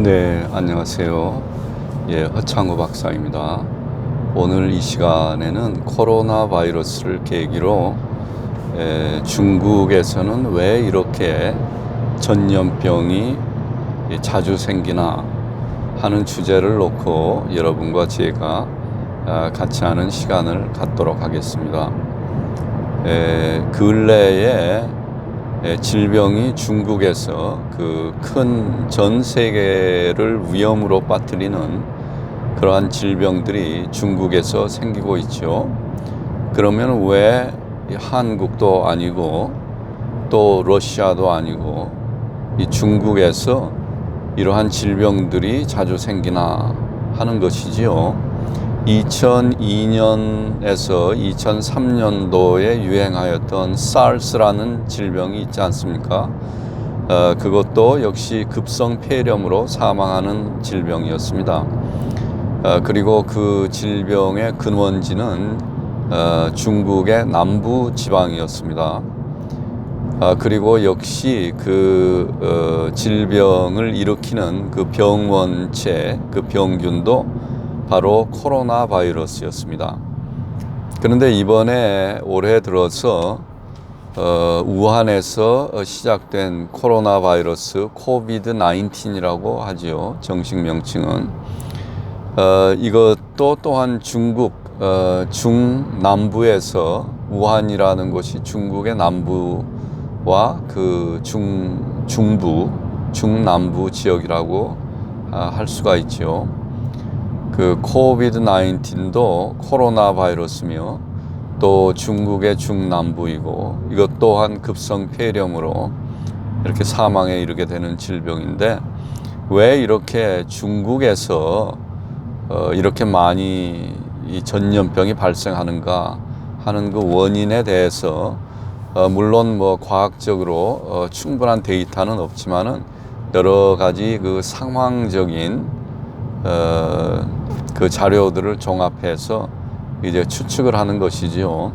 네, 안녕하세요. 예, 허창우 박사입니다. 오늘 이 시간에는 코로나 바이러스를 계기로 에, 중국에서는 왜 이렇게 전염병이 이 자주 생기나 하는 주제를 놓고 여러분과 제가 아, 같이 하는 시간을 갖도록 하겠습니다. 에, 근래에 에, 질병이 중국에서 그 큰 전 세계를 위험으로 빠뜨리는 그러한 질병들이 중국에서 생기고 있죠. 그러면 왜이 한국도 아니고 또 러시아도 아니고 이 중국에서 이러한 질병들이 자주 생기나 하는 것이지요. 2002년에서 2003년도에 유행하였던 SARS라는 질병이 있지 않습니까? 어, 그것도 역시 급성 폐렴으로 사망하는 질병이었습니다. 어, 그리고 그 질병의 근원지는 어, 중국의 남부 지방이었습니다. 아, 그리고 역시 그 어, 질병을 일으키는 그 병원체, 그 병균도 바로 코로나 바이러스였습니다. 그런데 이번에 올해 들어서 어, 우한에서 시작된 코로나 바이러스 코비드 19이라고 하지요. 정식 명칭은. 어, 이것도 또한 중국 어, 중남부에서 우한이라는 곳이 중국의 남부와 그 중, 중부, 중남부 지역이라고 아, 할 수가 있죠. 그 코비드 19도 코로나 바이러스며 또 중국의 중남부이고 이것 또한 급성 폐렴으로 이렇게 사망에 이르게 되는 질병인데 왜 이렇게 중국에서 어, 이렇게 많이 이 전염병이 발생하는가 하는 그 원인에 대해서 어, 물론 뭐 과학적으로 어, 충분한 데이터는 없지만은 여러 가지 그 상황적인 어, 그 자료들을 종합해서 이제 추측을 하는 것이지요.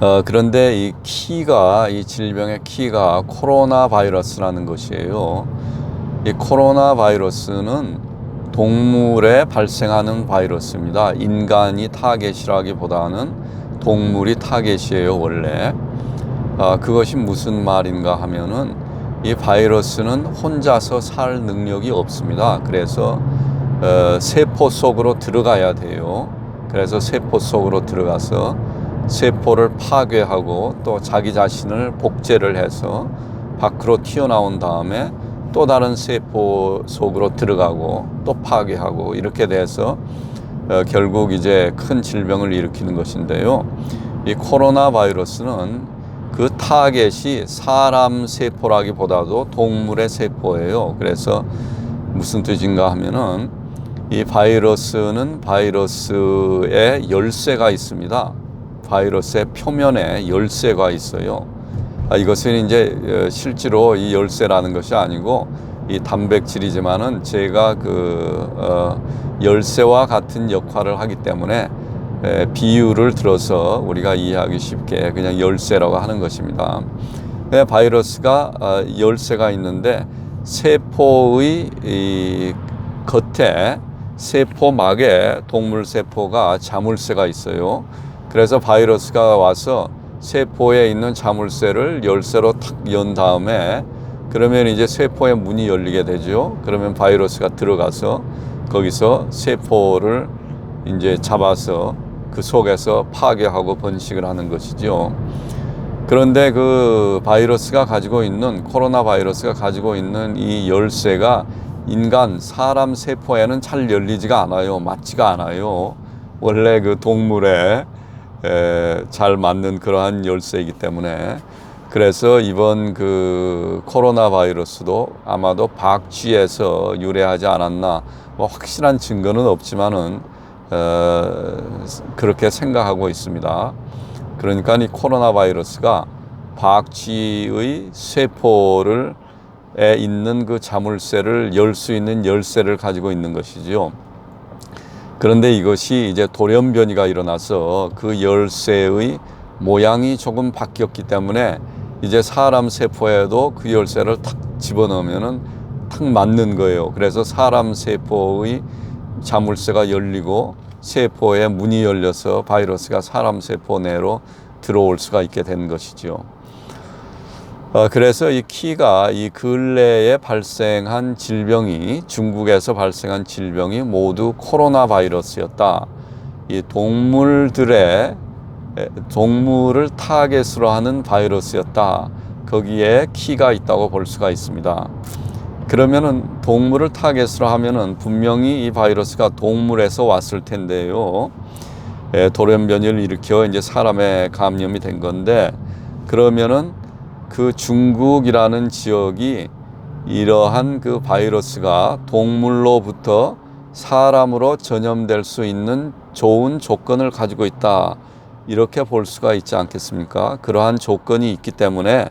어, 그런데 이 키가 이 질병의 키가 코로나 바이러스라는 것이에요. 이 코로나 바이러스는 동물에 발생하는 바이러스입니다. 인간이 타겟이라기보다는 동물이 타겟이에요, 원래. 아, 그것이 무슨 말인가 하면은 이 바이러스는 혼자서 살 능력이 없습니다. 그래서 어, 세포 속으로 들어가야 돼요. 그래서 세포 속으로 들어가서 세포를 파괴하고 또 자기 자신을 복제를 해서 밖으로 튀어나온 다음에 또 다른 세포 속으로 들어가고 또 파괴하고 이렇게 돼서 어, 결국 이제 큰 질병을 일으키는 것인데요. 이 코로나 바이러스는 그 타겟이 사람 세포라기보다도 동물의 세포예요. 그래서 무슨 뜻인가 하면은 이 바이러스는 바이러스에 열쇠가 있습니다. 바이러스의 표면에 열쇠가 있어요. 아, 이것은 이제 어, 실제로 이 열쇠라는 것이 아니고 이 단백질이지만은 제가 그 어, 열쇠와 같은 역할을 하기 때문에 에, 비유를 들어서 우리가 이해하기 쉽게 그냥 열쇠라고 하는 것입니다. 에, 바이러스가 어, 열쇠가 있는데 세포의 이 겉에 세포막에 동물 세포가 자물쇠가 있어요. 그래서 바이러스가 와서 세포에 있는 자물쇠를 열쇠로 탁 연 다음에 그러면 이제 세포의 문이 열리게 되죠. 그러면 바이러스가 들어가서 거기서 세포를 이제 잡아서 그 속에서 파괴하고 번식을 하는 것이죠. 그런데 그 바이러스가 가지고 있는 코로나 바이러스가 가지고 있는 이 열쇠가 인간 사람 세포에는 잘 열리지가 않아요. 맞지가 않아요. 원래 그 동물에 에, 잘 맞는 그러한 열쇠이기 때문에 그래서 이번 그 코로나 바이러스도 아마도 박쥐에서 유래하지 않았나 뭐 확실한 증거는 없지만은 어, 그렇게 생각하고 있습니다. 그러니까 이 코로나 바이러스가 박쥐의 세포를 에 있는 그 자물쇠를 열 수 있는 열쇠를 가지고 있는 것이지요. 그런데 이것이 이제 돌연변이가 일어나서 그 열쇠의 모양이 조금 바뀌었기 때문에 이제 사람 세포에도 그 열쇠를 탁 집어넣으면은 탁 맞는 거예요. 그래서 사람 세포의 자물쇠가 열리고 세포에 문이 열려서 바이러스가 사람 세포 내로 들어올 수가 있게 된 것이죠. 어, 그래서 이 키가 이 근래에 발생한 질병이 중국에서 발생한 질병이 모두 코로나 바이러스였다. 이 동물들의 에, 동물을 타겟으로 하는 바이러스였다. 거기에 키가 있다고 볼 수가 있습니다. 그러면은 동물을 타겟으로 하면은 분명히 이 바이러스가 동물에서 왔을 텐데요. 에, 돌연변이를 일으켜 이제 사람의 감염이 된 건데 그러면은 그 중국이라는 지역이 이러한 그 바이러스가 동물로부터 사람으로 전염될 수 있는 좋은 조건을 가지고 있다. 이렇게 볼 수가 있지 않겠습니까? 그러한 조건이 있기 때문에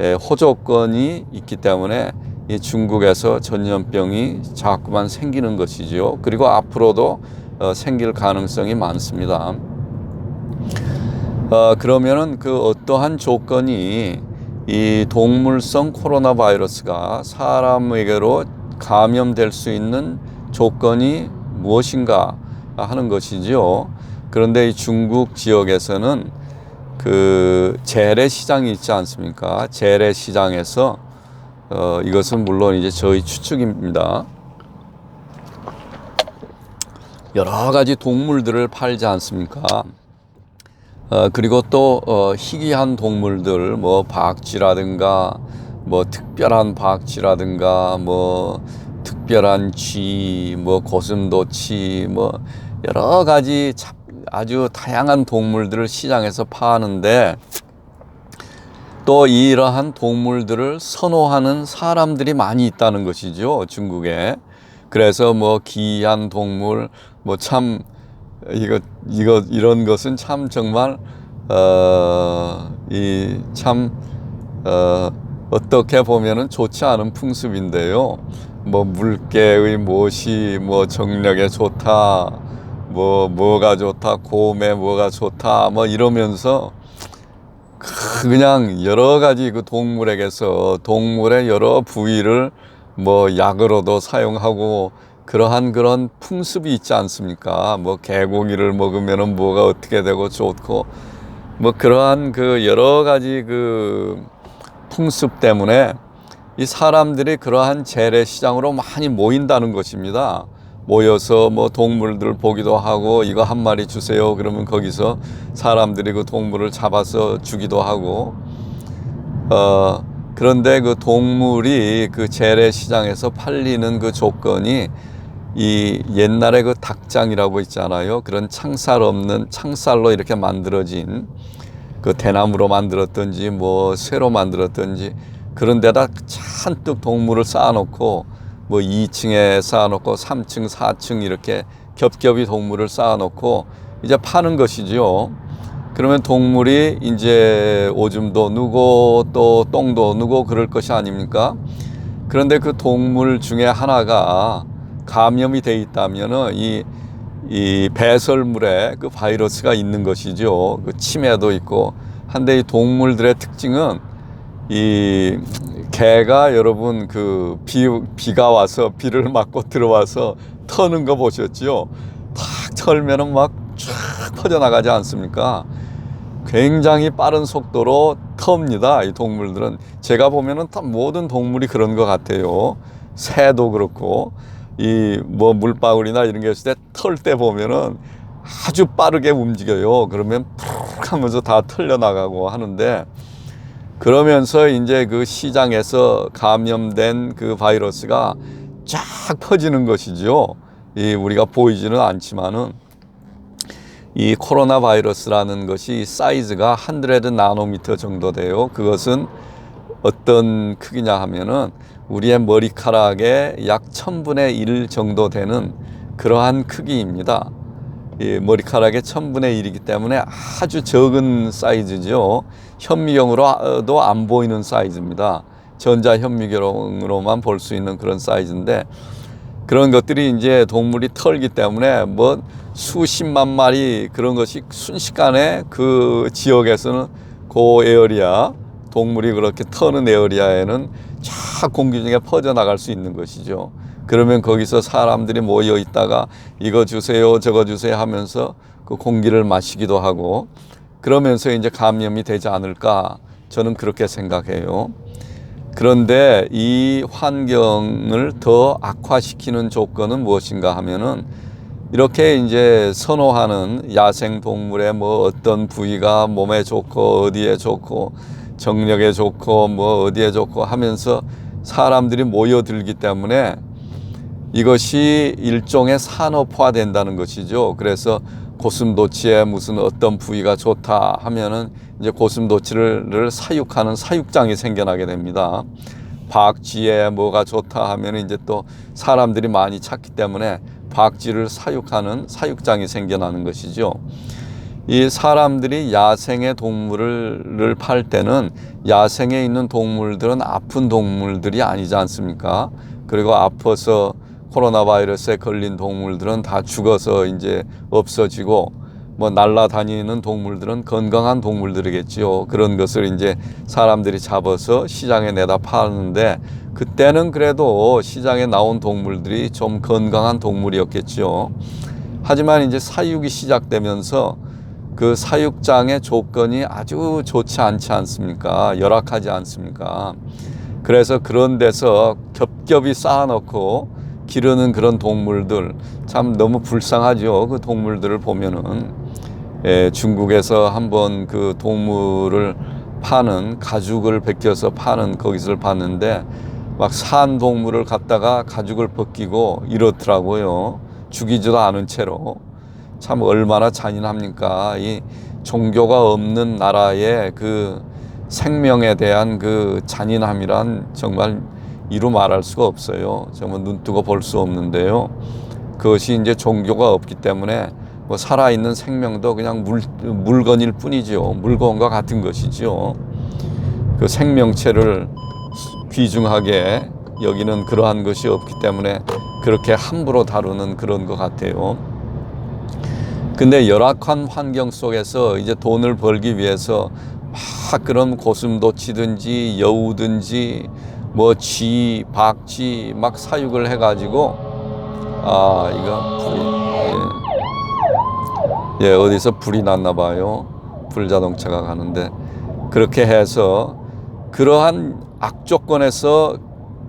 에, 호조건이 있기 때문에 이 중국에서 전염병이 자꾸만 생기는 것이지요. 그리고 앞으로도 어, 생길 가능성이 많습니다. 어, 그러면은 그 어떠한 조건이 이 동물성 코로나 바이러스가 사람에게로 감염될 수 있는 조건이 무엇인가 하는 것이지요. 그런데 이 중국 지역에서는 그 재래 시장이 있지 않습니까? 재래 시장에서 어, 이것은 물론 이제 저희 추측입니다. 여러 가지 동물들을 팔지 않습니까? 어, 그리고 또 어, 희귀한 동물들 뭐 박쥐라든가 뭐 특별한 박쥐라든가 뭐 특별한 쥐, 뭐 고슴도치, 뭐 여러 가지 참 아주 다양한 동물들을 시장에서 파는데 또 이러한 동물들을 선호하는 사람들이 많이 있다는 것이죠 중국에 그래서 뭐 귀한 동물 뭐 참 이거 이거 이런 것은 참 정말 어이참 어, 어떻게 보면은 좋지 않은 풍습인데요. 뭐 물개의 못이 뭐 정력에 좋다, 뭐 뭐가 좋다, 곰에 뭐가 좋다, 뭐 이러면서 그 그냥 여러 가지 그 동물에게서 동물의 여러 부위를 뭐 약으로도 사용하고 그러한 그런 풍습이 있지 않습니까? 뭐 개고기를 먹으면은 뭐가 어떻게 되고 좋고 뭐 그러한 그 여러 가지 그 풍습 때문에 이 사람들이 그러한 재래 시장으로 많이 모인다는 것입니다. 모여서 뭐 동물들 보기도 하고 이거 한 마리 주세요. 그러면 거기서 사람들이 그 동물을 잡아서 주기도 하고 어 그런데 그 동물이 그 재래 시장에서 팔리는 그 조건이 이 옛날에 그 닭장이라고 있잖아요. 그런 창살 없는 창살로 이렇게 만들어진 그 대나무로 만들었든지 뭐 쇠로 만들었든지 그런 데다 잔뜩 동물을 쌓아놓고 뭐 2층에 쌓아놓고 3층, 4층 이렇게 겹겹이 동물을 쌓아놓고 이제 파는 것이죠. 그러면 동물이 이제 오줌도 누고 또 똥도 누고 그럴 것이 아닙니까? 그런데 그 동물 중에 하나가 감염이 돼 있다면은 이, 이 배설물에 그 바이러스가 있는 것이죠. 그 치매도 있고. 한데 이 동물들의 특징은 이 개가 여러분 그 비, 비가 와서 비를 맞고 들어와서 터는 거 보셨지요? 탁 털면은 막 쫙 퍼져나가지 않습니까? 굉장히 빠른 속도로 텁니다. 이 동물들은 제가 보면은 다 모든 동물이 그런 것 같아요. 새도 그렇고 이 뭐 물방울이나 이런 게 있을 때 털 때 보면은 아주 빠르게 움직여요. 그러면 푹 하면서 다 털려 나가고 하는데 그러면서 이제 그 시장에서 감염된 그 바이러스가 쫙 퍼지는 것이죠. 이 우리가 보이지는 않지만은 이 코로나 바이러스라는 것이 사이즈가 100 나노미터 정도 돼요. 그것은 어떤 크기냐 하면은 우리의 머리카락의 약 1000분의 1 정도 되는 그러한 크기입니다. 이 머리카락의 1000분의 1이기 때문에 아주 적은 사이즈죠. 현미경으로도 안 보이는 사이즈입니다. 전자 현미경으로만 볼 수 있는 그런 사이즈인데 그런 것들이 이제 동물이 털기 때문에 뭐 수십만 마리 그런 것이 순식간에 그 지역에서는 그 에어리아 동물이 그렇게 터는 에어리아에는 쫙 공기 중에 퍼져나갈 수 있는 것이죠. 그러면 거기서 사람들이 모여 있다가 이거 주세요, 저거 주세요 하면서 그 공기를 마시기도 하고 그러면서 이제 감염이 되지 않을까 저는 그렇게 생각해요. 그런데 이 환경을 더 악화시키는 조건은 무엇인가 하면은 이렇게 이제 선호하는 야생 동물의 뭐 어떤 부위가 몸에 좋고 어디에 좋고 정력에 좋고 뭐 어디에 좋고 하면서 사람들이 모여들기 때문에 이것이 일종의 산업화된다는 것이죠. 그래서 고슴도치에 무슨 어떤 부위가 좋다 하면은 이제 고슴도치를 사육하는 사육장이 생겨나게 됩니다. 박쥐에 뭐가 좋다 하면 이제 또 사람들이 많이 찾기 때문에 박쥐를 사육하는 사육장이 생겨나는 것이죠. 이 사람들이 야생의 동물을 팔 때는 야생에 있는 동물들은 아픈 동물들이 아니지 않습니까? 그리고 아파서 코로나 바이러스에 걸린 동물들은 다 죽어서 이제 없어지고 뭐 날라다니는 동물들은 건강한 동물들이겠지요. 그런 것을 이제 사람들이 잡아서 시장에 내다 파는데 그때는 그래도 시장에 나온 동물들이 좀 건강한 동물이었겠지요. 하지만 이제 사육이 시작되면서 그 사육장의 조건이 아주 좋지 않지 않습니까? 열악하지 않습니까? 그래서 그런 데서 겹겹이 쌓아놓고 기르는 그런 동물들 참 너무 불쌍하죠. 그 동물들을 보면은 예, 중국에서 한번 그 동물을 파는 가죽을 벗겨서 파는 거기서 봤는데 막 산 동물을 갖다가 가죽을 벗기고 이렇더라고요. 죽이지도 않은 채로 참 얼마나 잔인합니까? 이 종교가 없는 나라의 그 생명에 대한 그 잔인함이란 정말 이루 말할 수가 없어요. 정말 눈 뜨고 볼 수 없는데요. 그것이 이제 종교가 없기 때문에 뭐 살아있는 생명도 그냥 물, 물건일 뿐이죠. 물건과 같은 것이죠. 그 생명체를 귀중하게 여기는 그러한 것이 없기 때문에 그렇게 함부로 다루는 그런 것 같아요. 근데 열악한 환경 속에서 이제 돈을 벌기 위해서 막 그런 고슴도치든지 여우든지 뭐 쥐, 박쥐 막 사육을 해가지고 아 이거 불이 예, 예 어디서 불이 났나 봐요. 불자동차가 가는데. 그렇게 해서 그러한 악조건에서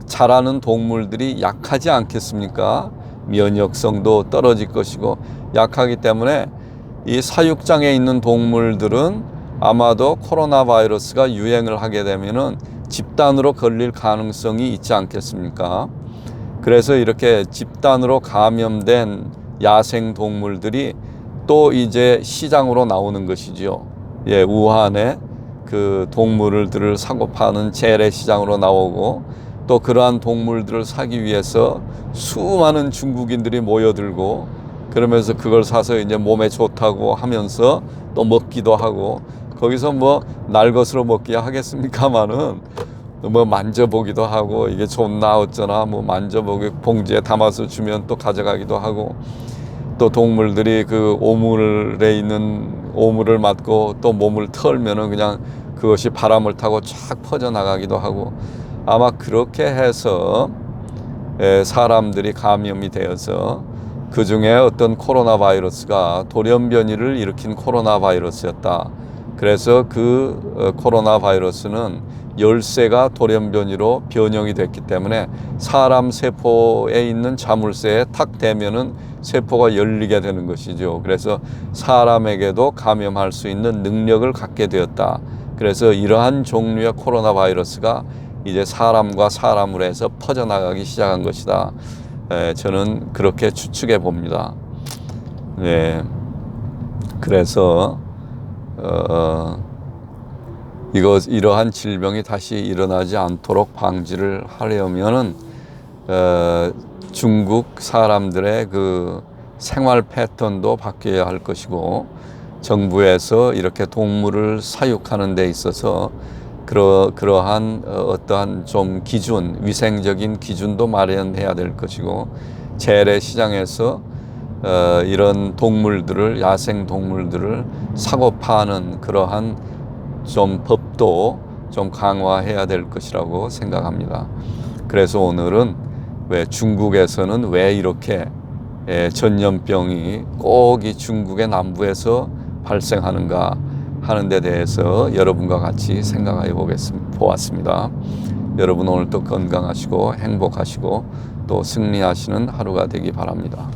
자라는 동물들이 약하지 않겠습니까? 면역성도 떨어질 것이고 약하기 때문에 이 사육장에 있는 동물들은 아마도 코로나 바이러스가 유행을 하게 되면은 집단으로 걸릴 가능성이 있지 않겠습니까? 그래서 이렇게 집단으로 감염된 야생 동물들이 또 이제 시장으로 나오는 것이죠. 예, 우한에 그 동물들을 사고 파는 재래 시장으로 나오고 또 그러한 동물들을 사기 위해서 수많은 중국인들이 모여들고 그러면서 그걸 사서 이제 몸에 좋다고 하면서 또 먹기도 하고 거기서 뭐 날 것으로 먹기 하겠습니까마는 뭐 만져보기도 하고 이게 좋나 어쩌나 뭐 만져보기 봉지에 담아서 주면 또 가져가기도 하고 또 동물들이 그 오물에 있는 오물을 맞고 또 몸을 털면은 그냥 그것이 바람을 타고 쫙 퍼져나가기도 하고 아마 그렇게 해서 사람들이 감염이 되어서 그 중에 어떤 코로나 바이러스가 돌연변이를 일으킨 코로나 바이러스였다. 그래서 그 어, 코로나 바이러스는 열쇠가 돌연변이로 변형이 됐기 때문에 사람 세포에 있는 자물쇠에 탁 대면은 세포가 열리게 되는 것이죠. 그래서 사람에게도 감염할 수 있는 능력을 갖게 되었다. 그래서 이러한 종류의 코로나 바이러스가 이제 사람과 사람으로 해서 퍼져나가기 시작한 것이다. 에, 저는 그렇게 추측해 봅니다. 네. 그래서 어, 이거 이러한 질병이 다시 일어나지 않도록 방지를 하려면은 어, 중국 사람들의 그 생활 패턴도 바뀌어야 할 것이고 정부에서 이렇게 동물을 사육하는 데 있어서 그러, 그러한 어, 어떠한 좀 기준, 위생적인 기준도 마련해야 될 것이고 재래 시장에서 어, 이런 동물들을 야생 동물들을 사고 파는 그러한 좀 법도 좀 강화해야 될 것이라고 생각합니다. 그래서 오늘은 왜 중국에서는 왜 이렇게 예, 전염병이 꼭 이 중국의 남부에서 발생하는가 하는 데 대해서 여러분과 같이 생각해 보겠습니다. 보았습니다. 여러분 오늘도 건강하시고 행복하시고 또 승리하시는 하루가 되기 바랍니다.